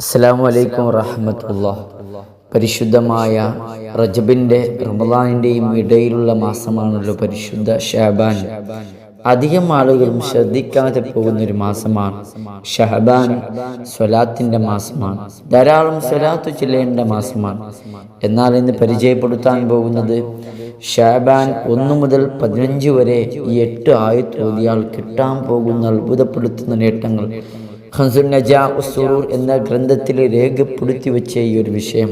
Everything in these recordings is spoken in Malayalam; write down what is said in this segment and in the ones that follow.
അസ്സലാമു അലൈക്കും വറഹമത്തുള്ള പരിശുദ്ധമായ റജബിന്റെ റമദാനിന്റെയും ഇടയിലുള്ള മാസമാണല്ലോ പരിശുദ്ധ ഷഹബാൻ. അധികം ആളുകളും ശ്രദ്ധിക്കാതെ പോകുന്ന ഒരു മാസമാണ് ഷഹബാൻ സ്വലാത്തിന്റെ മാസമാണ്. ധാരാളം സ്വലാത്ത് ചെല്ലേണ്ട മാസമാണ്. എന്നാൽ ഇന്ന് പരിചയപ്പെടുത്താൻ പോകുന്നത് ഷാബാൻ ഒന്നു മുതൽ പതിനഞ്ച് വരെ ഈ എട്ട് ആയത്തോതിയാൽ കിട്ടാൻ പോകുന്ന അത്ഭുതപ്പെടുത്തുന്ന നേട്ടങ്ങൾ ഖൻസുൻ നജാ എന്ന ഗ്രന്ഥത്തിൽ രേഖപ്പെടുത്തി വെച്ച ഈ ഒരു വിഷയം.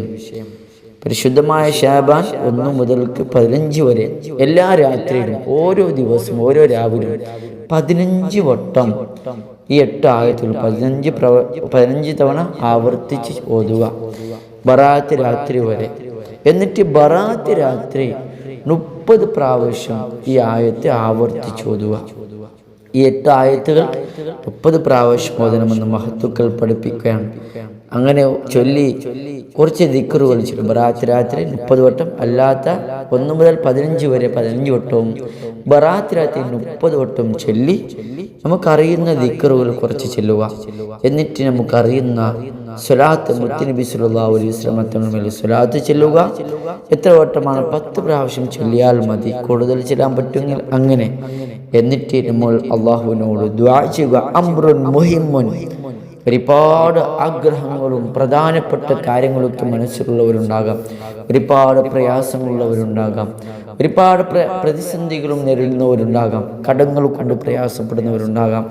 പരിശുദ്ധമായ ഷാബാൻ ഒന്ന് മുതൽക്ക് പതിനഞ്ച് വരെ എല്ലാ രാത്രിയിലും ഓരോ ദിവസവും ഓരോ രാവിലും പതിനഞ്ച് വട്ടം ഈ എട്ട് ആയത്തിൽ പതിനഞ്ച് പ്രവ പതിനഞ്ച് തവണ ആവർത്തിച്ച് ഓതുക. ബറാത്ത് രാത്രി വരെ. എന്നിട്ട് ബറാത്ത് രാത്രി മുപ്പത് പ്രാവശ്യം ഈ ആയത്തെ ആവർത്തിച്ച് ഓതുക. ഈ എട്ട് ആയത്തുകൾ മുപ്പത് പ്രാവശ്യം മോചനമെന്ന് മഹത്തുക്കൾ പഠിപ്പിക്കുകയാണ്. അങ്ങനെ ചൊല്ലി കുറച്ച് ദിക്കറുകൾ ചൊല്ലും ബറാത്ത് രാത്രി മുപ്പത് വട്ടം അല്ലാത്ത ഒന്ന് മുതൽ പതിനഞ്ച് വരെ പതിനഞ്ച് വട്ടവും ബറാത്ത് രാത്രി മുപ്പത് വട്ടം ചൊല്ലി നമുക്കറിയുന്ന ദിക്കറുകൾ കുറച്ച് ചെല്ലുക. എന്നിട്ട് നമുക്കറിയുന്ന സ്വലാത്ത് മുത്തുനബി സല്ലല്ലാഹു അലൈഹി തങ്ങളുടെ മേൽ സ്വലാത്ത് ചെല്ലുക. എത്ര വട്ടമാണ് പത്ത് പ്രാവശ്യം ചൊല്ലിയാൽ മതി. കൂടുതൽ ചെല്ലാൻ പറ്റുമെങ്കിൽ അങ്ങനെ. എന്നിട്ട് നമ്മൾ അള്ളാഹുവിനോട് ദ്വാ ചെയ്യുക. അംറുൻ മുഹിമുൻ ഒരുപാട് ആഗ്രഹങ്ങളും പ്രധാനപ്പെട്ട കാര്യങ്ങളൊക്കെ മനസ്സിലുള്ളവരുണ്ടാകാം. ഒരുപാട് പ്രയാസങ്ങളുള്ളവരുണ്ടാകാം. ഒരുപാട് പ്ര പ്രതിസന്ധികളും നേരിടുന്നവരുണ്ടാകാം. കടങ്ങൾ കൊണ്ട് പ്രയാസപ്പെടുന്നവരുണ്ടാകാം.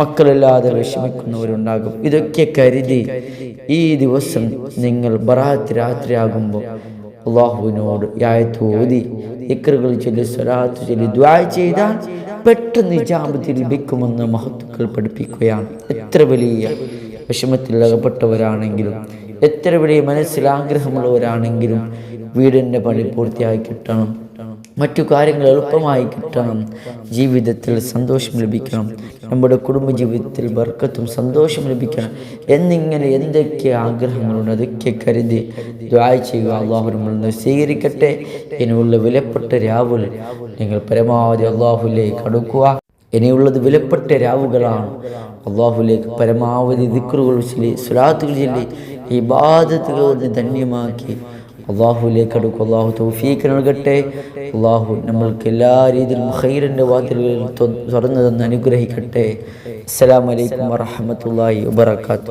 മക്കളില്ലാതെ വിഷമിക്കുന്നവരുണ്ടാകും. ഇതൊക്കെ കരുതി ഈ ദിവസം നിങ്ങൾ ബറാത്ത് രാത്രിയാകുമ്പോൾ അള്ളാഹുവിനോട് യായത്ത് ഓതി ഇക്കറുകൾ ചൊല്ലി സ്വലാത്ത് ചൊല്ലി ദ്വാ ചെയ്താൽ പെട്ടെന്ന് ജാമ്യത്തിൽ ലഭിക്കുമെന്ന് മഹത്തുക്കൾ പഠിപ്പിക്കുകയാണ്. എത്ര വലിയ വിഷമത്തിൽ അകപ്പെട്ടവരാണെങ്കിലും എത്ര വലിയ മനസ്സിൽ ആഗ്രഹമുള്ളവരാണെങ്കിലും വീടിന്റെ പണി പൂർത്തിയായി കിട്ടണം മറ്റു കാര്യങ്ങൾ എളുപ്പമായി കിട്ടണം. ജീവിതത്തിൽ സന്തോഷം ലഭിക്കണം. നമ്മുടെ കുടുംബജീവിതത്തിൽ ബർക്കത്തും സന്തോഷം ലഭിക്കണം. എന്നിങ്ങനെ എന്തൊക്കെ ആഗ്രഹങ്ങളുണ്ട് അതൊക്കെ കരുതി ചെയ്യുക. അള്ളാഹു നമ്മൾ സ്വീകരിക്കട്ടെ. ഇനിയുള്ള വിലപ്പെട്ട രാവുകൾ നിങ്ങൾ പരമാവധി അള്ളാഹുലേക്ക് അടുക്കുക. ഇനിയുള്ളത് വിലപ്പെട്ട രാവുകളാണ്. അള്ളാഹുലേക്ക് പരമാവധി ദിക്റുകൾ ചൊല്ലി സുലാത്തുകൾ ചൊല്ലി ഈ ബാധത്തുകൾ ധന്യമാക്കി അള്ളാഹുലേക്ക് അടുക്കും. അള്ളാഹു തൗഫീക്ക് നൽകട്ടെ. അള്ളാഹു നമ്മൾക്ക് എല്ലാ രീതിയിലും ഖൈറിന്റെ വാതിലുകൾ തുറന്നു തന്ന് അനുഗ്രഹിക്കട്ടെ. അസ്സലാമലൈക്കും വറഹമത്തല്ലാഹി വബർക്കാത്തു